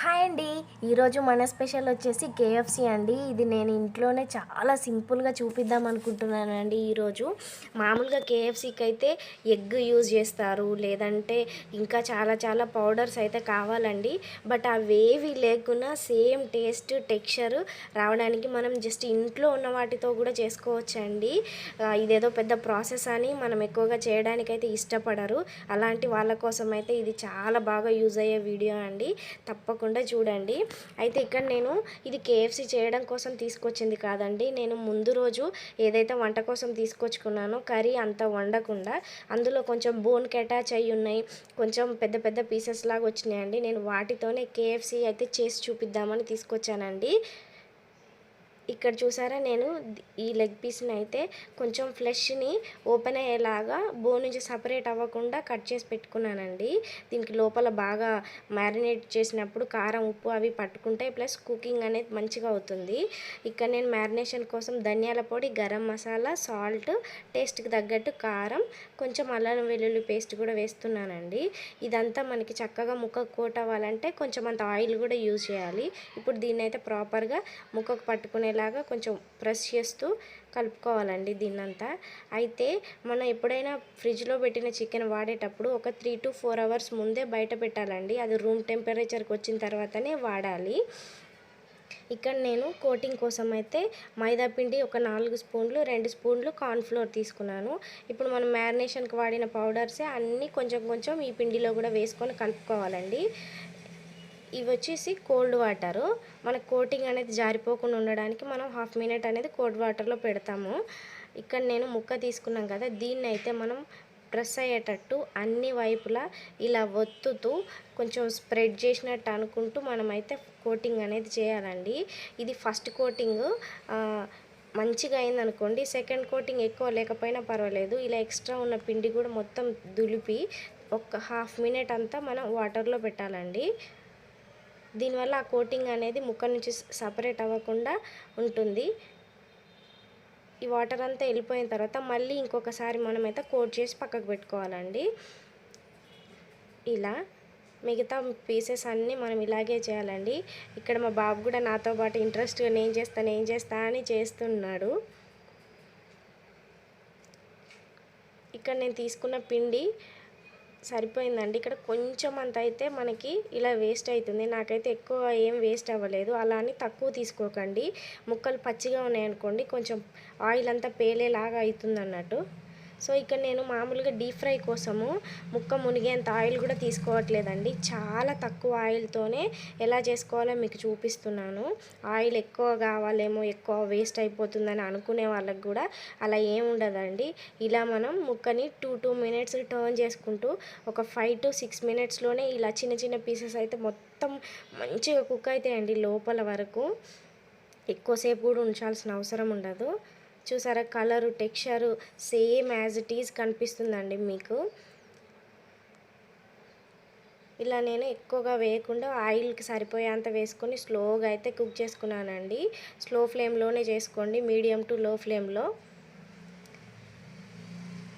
Hi అండి. ఈరోజు మన స్పెషల్ వచ్చేసి కేఎఫ్సి అండి. ఇది నేను ఇంట్లోనే చాలా సింపుల్గా చూపిద్దాం అనుకుంటున్నాను అండి ఈరోజు మామూలుగా కేఎఫ్సీకి అయితే ఎగ్ యూజ్ చేస్తారు. లేదంటే ఇంకా చాలా చాలా పౌడర్స్ అయితే కావాలండి. బట్ అవేవి లేకున్నా సేమ్ టేస్ట్ టెక్స్చర్ రావడానికి మనం జస్ట్ ఇంట్లో ఉన్న వాటితో కూడా చేసుకోవచ్చండి. ఇదేదో పెద్ద ప్రాసెస్ అని మనం ఎక్కువగా చేయడానికైతే ఇష్టపడరు. అలాంటి వాళ్ళ కోసం అయితే ఇది చాలా బాగా యూజ్ అయ్యే వీడియో అండి. తప్పకుండా చూడండి. అయితే ఇక్కడ నేను ఇది కేఎఫ్సి చేయడం కోసం తీసుకొచ్చింది కాదండి. నేను ముందు రోజు ఏదైతే వంట కోసం తీసుకొచ్చుకున్నానో కర్రీ అంత వండకుండా అందులో కొంచెం బోన్ కెటాచ్ అయ్యి ఉన్నాయి. కొంచెం పెద్ద పెద్ద పీసెస్ లాగా వచ్చినాయండి. నేను వాటితోనే కేఎఫ్సి అయితే చేసి చూపిద్దామని తీసుకొచ్చానండి. ఇక్కడ చూసారా నేను ఈ లెగ్ పీస్ని అయితే కొంచెం ఫ్లెష్ని ఓపెన్ అయ్యేలాగా బో నుంచి సపరేట్ అవ్వకుండా కట్ చేసి పెట్టుకున్నానండి. దీనికి లోపల బాగా మ్యారినేట్ చేసినప్పుడు కారం ఉప్పు అవి పట్టుకుంటాయి ప్లస్ కుకింగ్ అనేది మంచిగా అవుతుంది. ఇక్కడ నేను మ్యారినేషన్ కోసం ధనియాల పొడి గరం మసాలా సాల్ట్ టేస్ట్కి తగ్గట్టు కారం కొంచెం అల్లం వెల్లుల్లి పేస్ట్ కూడా వేస్తున్నానండి. ఇదంతా మనకి చక్కగా ముక్కకు కోట్ అవ్వాలంటే కొంచెం అంత ఆయిల్ కూడా యూజ్ చేయాలి. ఇప్పుడు దీన్ని అయితే ప్రాపర్గా ముక్కకు ఇలాగా కొంచెం ప్రెస్ చేస్తూ కలుపుకోవాలండి దీన్నంతా. అయితే మనం ఎప్పుడైనా ఫ్రిడ్జ్లో పెట్టిన చికెన్ వాడేటప్పుడు ఒక త్రీ టు ఫోర్ అవర్స్ ముందే బయట పెట్టాలండి. అది రూమ్ టెంపరేచర్కి వచ్చిన తర్వాతనే వాడాలి. ఇక్కడ నేను కోటింగ్ కోసం అయితే మైదా పిండి ఒక నాలుగు స్పూన్లు రెండు స్పూన్లు కార్న్ఫ్లోర్ తీసుకున్నాను. ఇప్పుడు మనం మ్యారినేషన్కి వాడిన పౌడర్సే అన్నీ కొంచెం కొంచెం ఈ పిండిలో కూడా వేసుకొని కలుపుకోవాలండి. ఇవి వచ్చేసి కోల్డ్ వాటరు. మనకు కోటింగ్ అనేది జారిపోకుండా ఉండడానికి మనం హాఫ్ మినిట్ అనేది కోల్డ్ వాటర్లో పెడతాము. ఇక్కడ నేను ముక్క తీసుకున్నాం కదా దీన్ని అయితే మనం ప్రెస్ అయ్యేటట్టు అన్ని వైపులా ఇలా ఒత్తుతూ కొంచెం స్ప్రెడ్ చేసినట్టు అనుకుంటూ మనమైతే కోటింగ్ అనేది చేయాలండి. ఇది ఫస్ట్ కోటింగ్. మంచిగా అయిందనుకోండి. సెకండ్ కోటింగ్ ఎక్కువ లేకపోయినా పర్వాలేదు. ఇలా ఎక్స్ట్రా ఉన్న పిండి కూడా మొత్తం దులిపి ఒక హాఫ్ మినిట్ అంతా మనం వాటర్లో పెట్టాలండి. దీనివల్ల ఆ కోటింగ్ అనేది ముక్క నుంచి సపరేట్ అవ్వకుండా ఉంటుంది. ఈ వాటర్ అంతా వెళ్ళిపోయిన తర్వాత మళ్ళీ ఇంకొకసారి మనమైతే కోట్ చేసి పక్కకు పెట్టుకోవాలండి. ఇలా మిగతా పీసెస్ అన్నీ మనం ఇలాగే చేయాలండి. ఇక్కడ మా బాబు కూడా నాతో పాటు ఇంట్రెస్ట్గా నేను చేస్తా నేను చేస్తా అని చేస్తున్నాడు. ఇక్కడ నేను తీసుకున్న పిండి సరిపోయిందండి. ఇక్కడ కొంచెం అంత అయితే మనకి ఇలా వేస్ట్ అవుతుంది నాకైతే ఎక్కువ ఏం వేస్ట్ అవ్వలేదు. అలా అని తక్కువ తీసుకోకండి. ముక్కలు పచ్చిగా ఉన్నాయనుకోండి కొంచెం ఆయిల్ అంతా పేలేలాగా అవుతుంది అన్నట్టు సో ఇక్కడ నేను మామూలుగా డీప్ ఫ్రై కోసము ముక్క మునిగేంత ఆయిల్ కూడా తీసుకోవట్లేదండి. చాలా తక్కువ ఆయిల్తోనే ఎలా చేసుకోవాలో మీకు చూపిస్తున్నాను. ఆయిల్ ఎక్కువ కావాలేమో ఎక్కువ వేస్ట్ అయిపోతుందని అనుకునే వాళ్ళకి కూడా అలా ఏముండదండి ఇలా మనం ముక్కని టూ టూ మినిట్స్ టర్న్ చేసుకుంటూ ఒక ఫైవ్ టు సిక్స్ మినిట్స్లోనే ఇలా చిన్న చిన్న పీసెస్ అయితే మొత్తం మంచిగా కుక్ అవుతాయండి లోపల వరకు. ఎక్కువసేపు కూడా ఉంచాల్సిన అవసరం ఉండదు. చూసారా? Colour texture same as it is కనిపిస్తుందండి మీకు. ఇలా నేను ఎక్కువగా వేయకుండా ఆయిల్కి సరిపోయేంత వేసుకొని స్లోగా అయితే కుక్ చేసుకున్నానండి. స్లో ఫ్లేమ్లోనే చేసుకోండి మీడియం టు లో ఫ్లేమ్లో.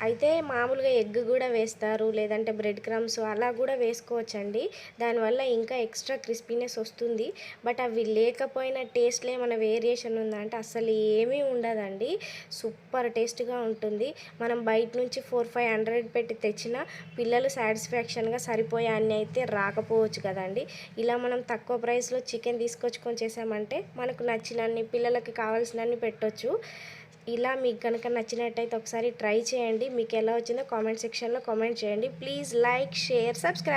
అయితే మామూలుగా ఎగ్ కూడా వేస్తారు లేదంటే బ్రెడ్ క్రమ్స్ అలా కూడా వేసుకోవచ్చండి. దానివల్ల ఇంకా ఎక్స్ట్రా క్రిస్పీనెస్ వస్తుంది. బట్ అవి లేకపోయినా టేస్ట్లో ఏమైనా వేరియేషన్ ఉందంటే అసలు ఏమీ ఉండదండి. సూపర్ టేస్ట్గా ఉంటుంది. మనం బయట నుంచి ఫోర్ ఫైవ్ హండ్రెడ్ పెట్టి తెచ్చిన పిల్లలు సాటిస్ఫాక్షన్గా సరిపోయే అన్ని అయితే రాకపోవచ్చు కదండి. ఇలా మనం తక్కువ ప్రైస్లో చికెన్ తీసుకొచ్చుకొని చేసామంటే మనకు నచ్చినన్ని పిల్లలకి కావాల్సినన్ని పెట్టొచ్చు. ఇలా మీకు కనుక నచ్చినట్టయితే ఒకసారి ట్రై చేయండి. మీకు ఎలా వచ్చిందో కామెంట్ సెక్షన్లో కామెంట్ చేయండి. Please like share subscribe.